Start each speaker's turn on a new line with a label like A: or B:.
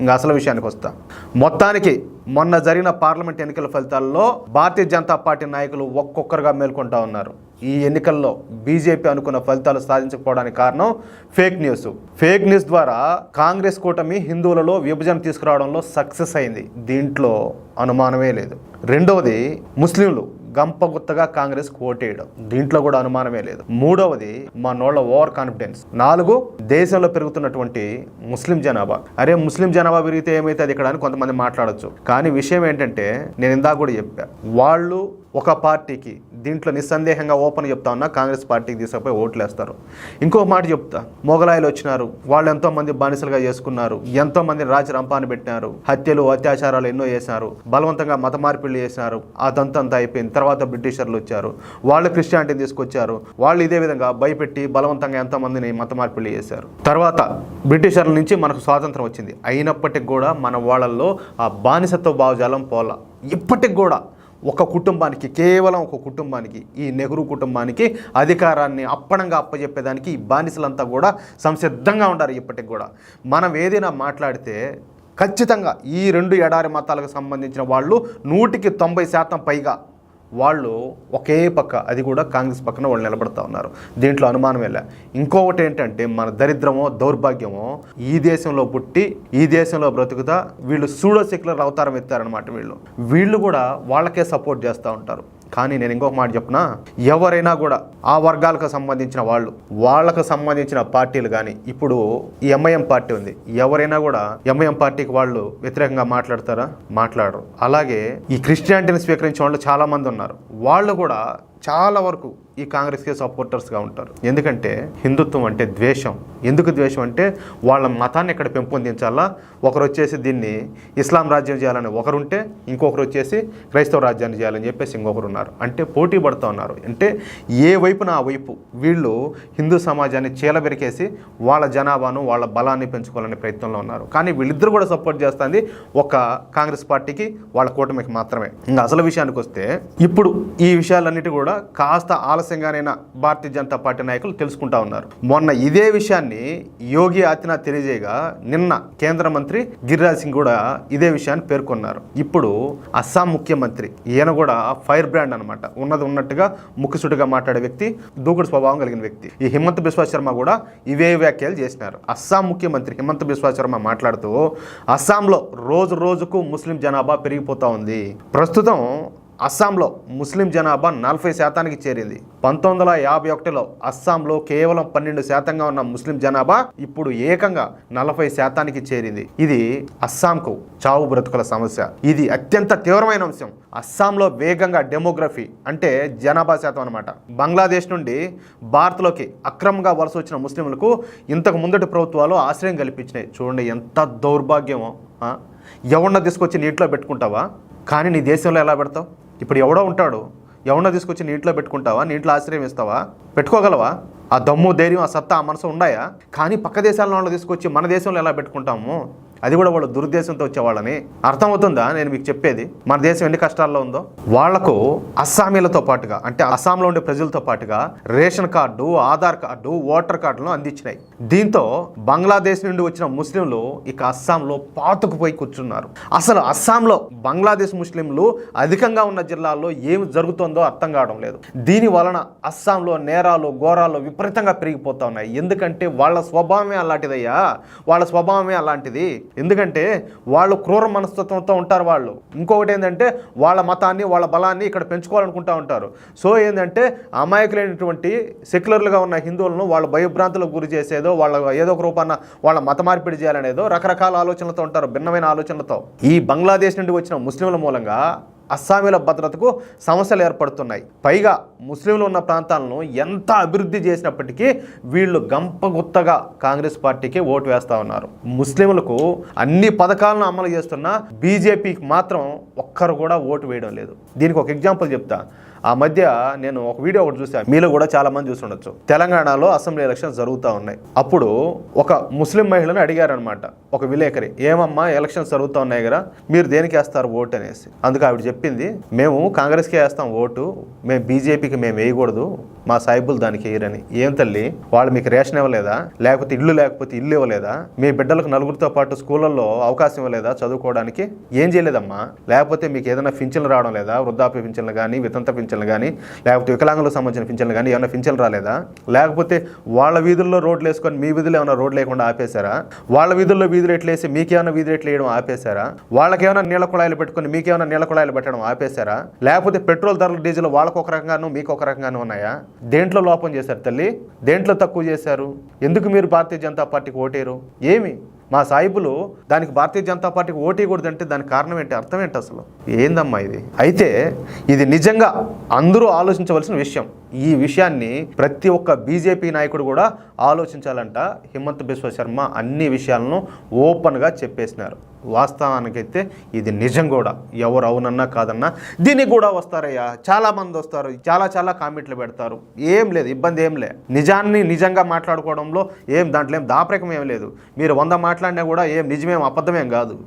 A: ఇంకా అసలు విషయానికి వస్తా. మొత్తానికి మొన్న జరిగిన పార్లమెంట్ ఎన్నికల ఫలితాల్లో భారతీయ జనతా పార్టీ నాయకులు ఒక్కొక్కరుగా మేల్కొంటా ఉన్నారు. ఈ ఎన్నికల్లో బీజేపీ అనుకున్న ఫలితాలు సాధించకపోవడానికి కారణం ఫేక్ న్యూస్. ఫేక్ న్యూస్ ద్వారా కాంగ్రెస్ కూటమి హిందువులలో విభజన తీసుకురావడంలో సక్సెస్ అయింది. దీంట్లో అనుమానమే లేదు. రెండవది ముస్లింలు గంపగుత్తగా కాంగ్రెస్ ఓటేయడం దీంట్లో కూడా అనుమానమే లేదు. మూడవది మా నోళ్ళ ఓవర్ కాన్ఫిడెన్స్. నాలుగు దేశంలో పెరుగుతున్నటువంటి ముస్లిం జనాభా. అరే ముస్లిం జనాభా పెరిగితే ఏమైతుంది ఇక్కడ అని కొంతమంది మాట్లాడచ్చు. కానీ విషయం ఏంటంటే నేను ఇందాక కూడా చెప్పా. వాళ్ళు ఒక పార్టీకి దీంట్లో నిస్సందేహంగా ఓపెన్ చెప్తా ఉన్నా కాంగ్రెస్ పార్టీకి తీసుకుపోయి ఓట్లు వేస్తారు. ఇంకో మాట చెప్తా మొగలాయిలు వచ్చినారు వాళ్ళు ఎంతోమంది బానిసలుగా చేసుకున్నారు ఎంతోమంది రాజ రంపాన్ని పెట్టినారు హత్యలు అత్యాచారాలు ఎన్నో చేశారు బలవంతంగా మత మార్పిళ్ళు చేసినారు అదంతా అంతా అయిపోయింది. తర్వాత బ్రిటిషర్లు వచ్చారు వాళ్ళు క్రిస్టియానిటీని తీసుకొచ్చారు వాళ్ళు ఇదే విధంగా భయపెట్టి బలవంతంగా ఎంతోమందిని మత మార్పిళ్ళు చేశారు. తర్వాత బ్రిటిషర్ల నుంచి మనకు స్వాతంత్రం వచ్చింది. అయినప్పటికి కూడా మన వాళ్ళల్లో ఆ బానిసత్వ భావజాలం పోల. ఇప్పటికి కూడా ఒక కుటుంబానికి కేవలం ఒక కుటుంబానికి ఈ నెహ్రూ కుటుంబానికి అధికారాన్ని అప్పణంగా అప్పచెప్పేదానికి ఈ బానిసలంతా కూడా సంసిద్ధంగా ఉండారు ఇప్పటికి కూడా. మనం ఏదైనా మాట్లాడితే ఖచ్చితంగా ఈ రెండు ఎడారి మతాలకు సంబంధించిన వాళ్ళు నూటికి తొంభై శాతం పైగా వాళ్ళు ఒకే పక్క అది కూడా కాంగ్రెస్ పక్కన వాళ్ళు నిలబడతా ఉన్నారు. దీంట్లో అనుమానం వెళ్ళా ఇంకొకటి ఏంటంటే మన దరిద్రమో దౌర్భాగ్యమో ఈ దేశంలో పుట్టి ఈ దేశంలో బ్రతుకుతా వీళ్ళు సూడో సెక్యులర్ అవతారం ఎత్తారనమాట వీళ్ళు. వీళ్ళు కూడా వాళ్ళకే సపోర్ట్ చేస్తూ ఉంటారు. కానీ నేను ఇంకొక మాట చెప్పిన ఎవరైనా కూడా ఆ వర్గాలకు సంబంధించిన వాళ్ళు వాళ్ళకు సంబంధించిన పార్టీలు కానీ ఇప్పుడు ఈ ఎంఐఎం పార్టీ ఉంది. ఎవరైనా కూడా ఎంఐఎం పార్టీకి వాళ్ళు వ్యతిరేకంగా మాట్లాడతారా? మాట్లాడరు. అలాగే ఈ క్రిస్టియానిటీని స్వీకరించిన వాళ్ళు చాలా మంది ఉన్నారు. వాళ్ళు కూడా చాలా వరకు ఈ కాంగ్రెస్కే సపోర్టర్స్గా ఉంటారు. ఎందుకంటే హిందుత్వం అంటే ద్వేషం. ఎందుకు ద్వేషం అంటే వాళ్ళ మతాన్ని ఇక్కడ పెంపొందించాలా? ఒకరు వచ్చేసి దీన్ని ఇస్లాం రాజ్యం చేయాలని ఒకరుంటే ఇంకొకరు వచ్చేసి క్రైస్తవ రాజ్యాన్ని చేయాలని చెప్పేసి ఇంకొకరు ఉన్నారు. అంటే పోటీ పడుతూ ఉన్నారు. అంటే ఏ వైపున ఆ వైపు వీళ్ళు హిందూ సమాజాన్ని చీలబెరికేసి వాళ్ళ జనాభాను వాళ్ళ బలాన్ని పెంచుకోవాలనే ప్రయత్నంలో ఉన్నారు. కానీ వీళ్ళిద్దరు కూడా సపోర్ట్ చేస్తుంది ఒక కాంగ్రెస్ పార్టీకి వాళ్ళ కూటమికి మాత్రమే. ఇంకా అసలు విషయానికి వస్తే ఇప్పుడు ఈ విషయాలన్నిటి కూడా కాస్త ఆలస్యంగానైనా భారతీయ జనతా పార్టీ నాయకులు తెలుసుకుంటా ఉన్నారు. మొన్న ఇదే విషయాన్ని యోగి ఆదిత్యనాథ్ తెలియజేయగా నిన్న కేంద్ర మంత్రి గిరిరాజ్ సింగ్ కూడా ఇదే విషయాన్ని పేర్కొన్నారు. ఇప్పుడు అస్సాం ముఖ్యమంత్రి ఈయన కూడా ఫైర్ బ్రాండ్ అనమాట ఉన్నది ఉన్నట్టుగా ముఖ్యసుడిగా మాట్లాడే వ్యక్తి దూకుడు స్వభావం కలిగిన వ్యక్తి. ఈ హిమంత్ బిశ్వా శర్మ కూడా ఇవే వ్యాఖ్యలు చేసినారు. అస్సాం ముఖ్యమంత్రి హిమంత్ బిశ్వా శర్మ మాట్లాడుతూ అస్సాంలో రోజు రోజుకు ముస్లిం జనాభా పెరిగిపోతా ఉంది. ప్రస్తుతం అస్సాంలో ముస్లిం జనాభా నలభై శాతానికి చేరింది. పంతొమ్మిది వందల యాభై ఒకటిలో అస్సాంలో కేవలం పన్నెండు శాతంగా ఉన్న ముస్లిం జనాభా ఇప్పుడు ఏకంగా నలభై శాతానికి చేరింది. ఇది అస్సాంకు చావు బ్రతుకుల సమస్య. ఇది అత్యంత తీవ్రమైన అంశం. అస్సాంలో వేగంగా డెమోగ్రఫీ అంటే జనాభా శాతం అనమాట బంగ్లాదేశ్ నుండి భారత్లోకి అక్రమంగా వలస వచ్చిన ముస్లింలకు ఇంతకు ముందటి ప్రభుత్వాలు ఆశ్రయం కల్పించినాయి. చూడండి ఎంత దౌర్భాగ్యమో ఎవరిన తీసుకొచ్చి నీటిలో పెట్టుకుంటావా? కానీ నీ దేశంలో ఎలా పెడతావు? ఇప్పుడు ఎవడో ఉంటాడు ఎవడో తీసుకొచ్చి నీటిలో పెట్టుకుంటావా నీటిలో ఆశ్రయం ఇస్తావా పెట్టుకోగలవా? ఆ దమ్ము ధైర్యం ఆ సత్తా ఆ మనసు ఉన్నాయా కానీ పక్క దేశాల వాళ్ళు తీసుకొచ్చి మన దేశంలో ఎలా పెట్టుకుంటాము? అది కూడా వాళ్ళు దురుద్దేశంతో వచ్చేవాళ్ళని అర్థమవుతుందా నేను మీకు చెప్పేది? మన దేశం ఎన్ని కష్టాల్లో ఉందో? వాళ్ళకు అస్సామీలతో పాటుగా అంటే అస్సాంలో ఉండే ప్రజలతో పాటుగా ration card Aadhaar card voter కార్డులను అందించినాయి. దీంతో బంగ్లాదేశ్ నుండి వచ్చిన ముస్లింలు ఇక అస్సాంలో పాతుకుపోయి కూర్చున్నారు. అసలు అస్సాంలో బంగ్లాదేశ్ ముస్లింలు అధికంగా ఉన్న జిల్లాల్లో ఏం జరుగుతుందో అర్థం కావడం లేదు. దీని వలన అస్సాంలో నేరాలు ఘోరాలు విపరీతంగా పెరిగిపోతా ఉన్నాయి. ఎందుకంటే వాళ్ళ స్వభావమే అలాంటిదయ్యా. వాళ్ళ స్వభావమే అలాంటిది. ఎందుకంటే వాళ్ళు క్రూర మనస్తత్వంతో ఉంటారు వాళ్ళు. ఇంకొకటి ఏంటంటే వాళ్ళ మతాన్ని వాళ్ళ బలాన్ని ఇక్కడ పెంచుకోవాలనుకుంటా ఉంటారు. సో ఏంటంటే అమాయకులైనటువంటి సెక్యులర్లుగా ఉన్న హిందువులను వాళ్ళ భయభ్రాంతులకు గురి చేసేదో వాళ్ళ ఏదో ఒక రూపాన వాళ్ళ మత మార్పిడి చేయాలనేదో రకరకాల ఆలోచనలతో ఉంటారు భిన్నమైన ఆలోచనలతో. ఈ బంగ్లాదేశ్ నుండి వచ్చిన ముస్లింల మూలంగా అస్సామీల భద్రతకు సమస్యలు ఏర్పడుతున్నాయి. పైగా ముస్లింలు ఉన్న ప్రాంతాలను ఎంత అభివృద్ధి చేసినప్పటికీ వీళ్ళు గంపగుత్తగా కాంగ్రెస్ పార్టీకి ఓటు వేస్తా ఉన్నారు. ముస్లింలకు అన్ని పథకాలను అమలు చేస్తున్న బీజేపీకి మాత్రం ఒక్కరు కూడా ఓటు వేయడం లేదు. దీనికి ఒక ఎగ్జాంపుల్ చెప్తా. ఆ మధ్య నేను ఒక వీడియో ఒకటి చూసాను మీలో కూడా చాలా మంది చూసి ఉండొచ్చు తెలంగాణలో అసెంబ్లీ ఎలక్షన్స్ జరుగుతూ ఉన్నాయి. అప్పుడు ఒక ముస్లిం మహిళను అడిగారనమాట. ఒక విలేకరి ఏమమ్మా ఎలక్షన్స్ జరుగుతూ ఉన్నాయి కదా మీరు దేనికి వేస్తారు ఓటు? అనేసి. అందుకు ఆవిడ చెప్పింది మేము కాంగ్రెస్కే వేస్తాం ఓటు మేము బీజేపీకి మేము వేయకూడదు మా సాయిబులు దానికి వేయరని. ఏం తల్లి వాళ్ళు మీకు రేషన్ ఇవ్వలేదా? లేకపోతే ఇల్లు లేకపోతే ఇల్లు ఇవ్వలేదా? మీ బిడ్డలకు నలుగురితో పాటు స్కూళ్ళల్లో అవకాశం ఇవ్వలేదా చదువుకోవడానికి? ఏం చేయలేదమ్మా? లేకపోతే మీకు ఏదైనా పింఛన్లు రావడం లేదా? వృద్ధాప్య పింఛన్లు కానీ వితంత పింఛన్లు కానీ లేకపోతే వికలాంగులకు సంబంధించిన పింఛన్లు కానీ ఏమైనా పింఛన్లు రాలేదా? లేకపోతే వాళ్ళ వీధుల్లో రోడ్లు వేసుకొని మీ వీధులు ఏమైనా రోడ్లు లేకుండా ఆపేశారా? వాళ్ళ వీధుల్లో వీధి రేట్లు వేసి మీకేమైనా వీధి రేట్లు వేయడం ఆపేశారా? వాళ్ళకేమైనా నీళ్ళ కుళాయిలు పెట్టుకొని మీకేమైనా నీళ్ళ కుళాయిలు పెట్టడం ఆపేశారా? లేకపోతే పెట్రోల్ ధరలు డీజిల్ వాళ్ళకు ఒక రకంగాను మీకు ఒక రకంగాను ఉన్నాయా? దేంట్లో లోపం చేశారు తల్లి? దేంట్లో తక్కువ చేశారు? ఎందుకు మీరు భారతీయ జనతా పార్టీకి ఓటేరు ఏమి? మా సాయిబులు దానికి భారతీయ జనతా పార్టీకి ఓటేయకూడదంటే దానికి కారణం ఏంటి? అర్థం ఏంటి అసలు? ఏందమ్మా ఇది? అయితే ఇది నిజంగా అందరూ ఆలోచించవలసిన విషయం. ఈ విషయాన్ని ప్రతి ఒక్క బీజేపీ నాయకుడు కూడా ఆలోచించాలంట. హిమంత్ బిశ్వ శర్మ అన్ని విషయాలను ఓపెన్గా చెప్పేసినారు. వాస్తవానికైతే ఇది నిజం కూడా. ఎవరు అవునన్నా కాదన్నా దీనికి కూడా వస్తారయ్యా. చాలా మంది వస్తారు. చాలా చాలా కామెంట్లు పెడతారు. ఏం లేదు. ఇబ్బంది ఏం లే. నిజాన్ని నిజంగా మాట్లాడుకోవడంలో ఏం దాంట్లో ఏం దాపరికం ఏం లేదు. మీరు వంద మాట్లాడినా కూడా ఏం నిజమేం అబద్ధమేం కాదు.